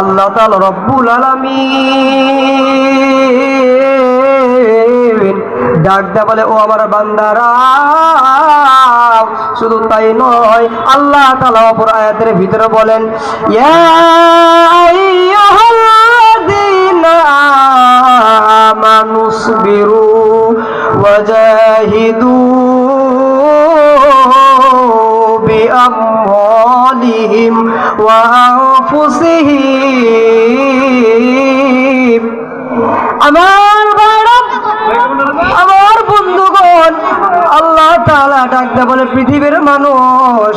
আল্লাহ তাআলা রব্বুল আলামিন ডাক দা বলে, ও আমার বান্দারা, শুধু তাই নয়, আল্লাহ তাআলা অপর আয়াতের ভিতরে বলেন, ইয়া আইয়ুহাল্লাযীনা وأنفسهم আমার ভাইরা আমার বন্ধুগণ আল্লাহ তাআলা ডাকতে বলে পৃথিবীর মানুষ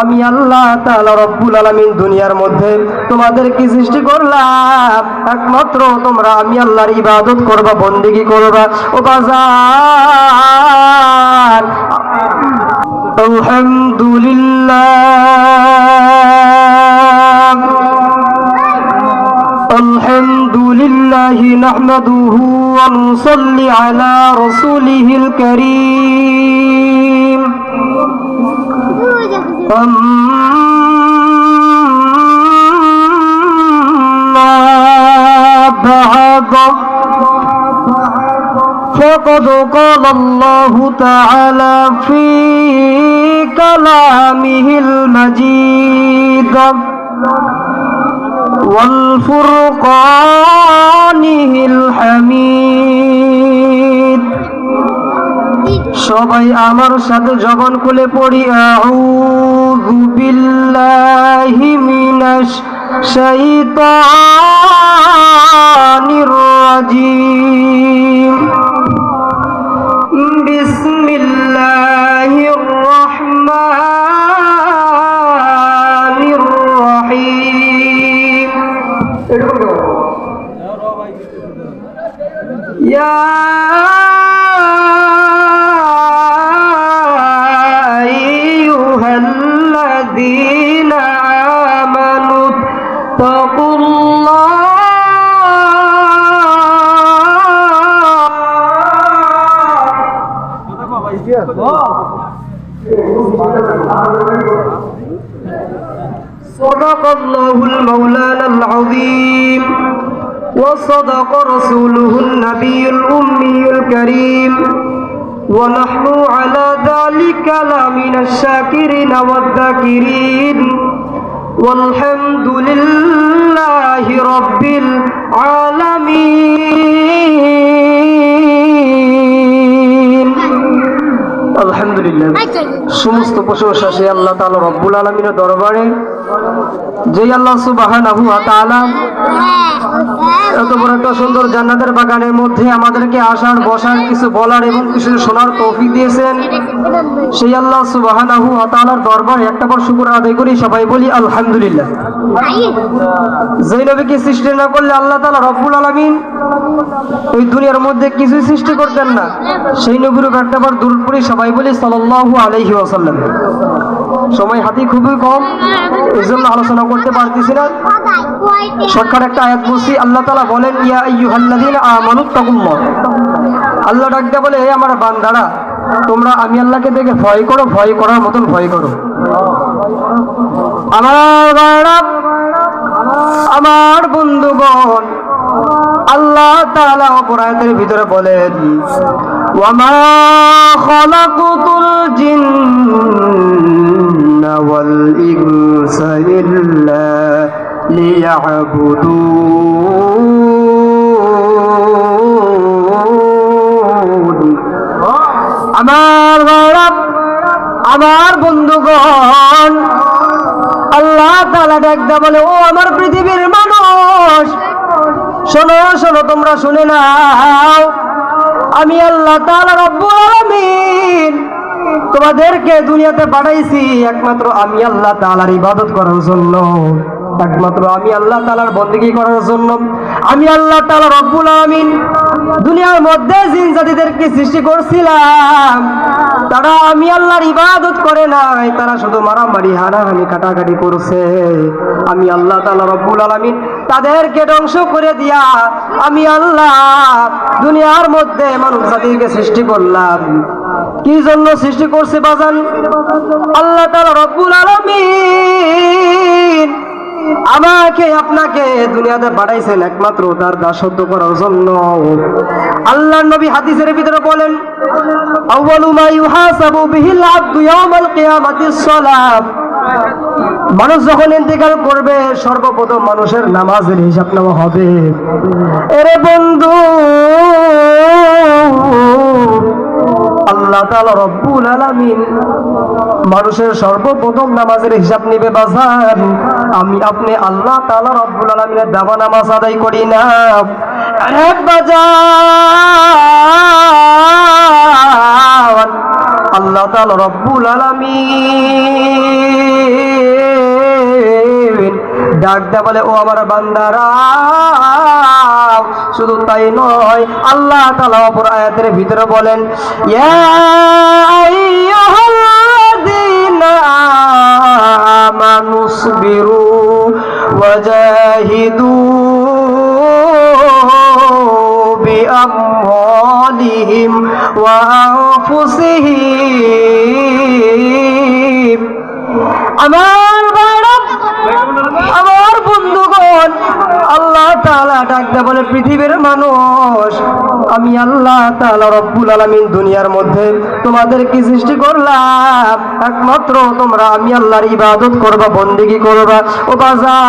আমি আল্লাহ তাআলা রব্বুল আলামিন দুনিয়ার মধ্যে তোমাদের কি সৃষ্টি করলাম একমাত্র তোমরা আমি আল্লাহর ইবাদত করবা বন্দেগী করবা ও বাজার আলহামদুলিল্লাহ نحمده ونصلي على رسوله الكريم أما بعد فقد قال الله تعالى في كلامه المجيد والفرقانه الحميد সবাই আমার সাথে জবান খুলে পড়ি আউযু বিল্লাহি মিনাশ শাইতানির يا أيها الذين آمنوا اتقوا الله صدق الله المولانا العظيم وصدق رسوله النبي الأمي الكريم ونحن على ذلك لمن الشاكرين والذاكرين والحمد لله رب العالمين الحمد لله সমস্ত প্রশংসা সেই আল্লাহ তাআলা রব্বুল আলামিনের দরবারে যেই আল্লাহ তাআলা এত বড় একটা সুন্দর জান্নাতের বাগানের মধ্যে আমাদেরকে আসার, বসার, কিছু বলার এবং কিছু শোনার তৌফিক দিয়েছেন। সেই আল্লাহ সুবহানাহু ওয়া তাআলার দরবারে একটা বার শুকর আদায় করি, সবাই বলি আলহামদুলিল্লাহ। যেই নবীকে সৃষ্টি না করলে আল্লাহ তাআলা রব্বুল আলামিন এই দুনিয়ার মধ্যে কিছুই সৃষ্টি করতেন না। সেই নবীর একটা বার দূর পড়ি, সবাই বলি সাল্লাল্লাহু আলাইহি ওয়াসাল্লাম। সময় হাতি খুবই কম এই জন্য আলোচনা করতে পারতেছি না। শর্টকাট একটা আয়াত বলছি, আল্লাহ তালা বলেন, ইয়া আমানু তাকুল্লাহ আল্লাহ ডাকতে বলে হে আমার বান্দারা, তোমরা আমি আল্লাহকে দেখে ভয় করো, ভয় করার মতন ভয় করো। আমার আমার বন্ধুগণ, আল্লাহ তাআলা অপরাধের ভিতরে বলেন ওয়ামা খালাকুতুল জিন্না ইনসা ইল্লা লিয়াবুদুন আমার গৌরব, আমার বন্ধুগণ, আল্লাহ তালা ডাকদা বলে, ও আমার পৃথিবীর মানুষ, শোনো শোনো, তোমরা শুনে নাও। আমি আল্লাহ তাআলা রব্বুল আলামিন তোমাদেরকে দুনিয়াতে পাঠাইছি, একমাত্র আমি আল্লাহ তাআলার ইবাদত করার জন্য। একমাত্র আমি আল্লাহ তালার বন্দিগি করার জন্য। আমি আল্লাহ তালা রব্বুল আমিন দুনিয়ার মধ্যে জিন জাতিদেরকে সৃষ্টি করছিলাম। তারা আমি আল্লাহর ইবাদত করে নাই, তারা শুধু মারামারি, হানাহানি, কাটাকাটি করছে। আমি আল্লাহ তালা রব্বুল আলমিন তাদেরকে ধ্বংস করে দিয়া আমি আল্লাহ দুনিয়ার মধ্যে মানুষ জাতিকে সৃষ্টি করলাম। কি জন্য সৃষ্টি করছে বাজান আল্লাহ তালা রব্বুল আলমিন আমাকে, আপনাকে দুনিয়াতে পাঠাইছেন একমাত্র তার দাসত্ব করার জন্য। আল্লাহ নবী হাদিসের ভিতরে বলেন মানুষ যখন ইন্তেকাল করবে, সর্বপ্রথম মানুষের নামাজের হিসাব নেওয়া হবে। এরে বন্ধু মানুষের সর্বপ্রথম নামাজের হিসাব নিবে বাজার আমি আপনি আল্লাহ তাআলা রব্বুল আলামিনের দেওয়া নামাজ আদায় করি না। আরে বাজান। আল্লাহ তাআলা রব্বুল আলামিন ডাক দেয়া বলে, ও আমার বান্দারা, শুধু তাই নয়, আল্লাহ তাআলা অপর আয়াতের ভিতরে বলেন, ইয়া আইয়ুহাল্লাযীনা আমানু সবিরু ওয়াজাহিদু ডাকতে বলে পৃথিবীর মানুষ। আমি আল্লাহ তাআলা রব্বুল আলামিন দুনিয়ার মধ্যে তোমাদের কি সৃষ্টি করলাম। একমাত্র তোমরা আমি আল্লাহর ইবাদত করবা, বন্দিগি করবা। ও বাজার।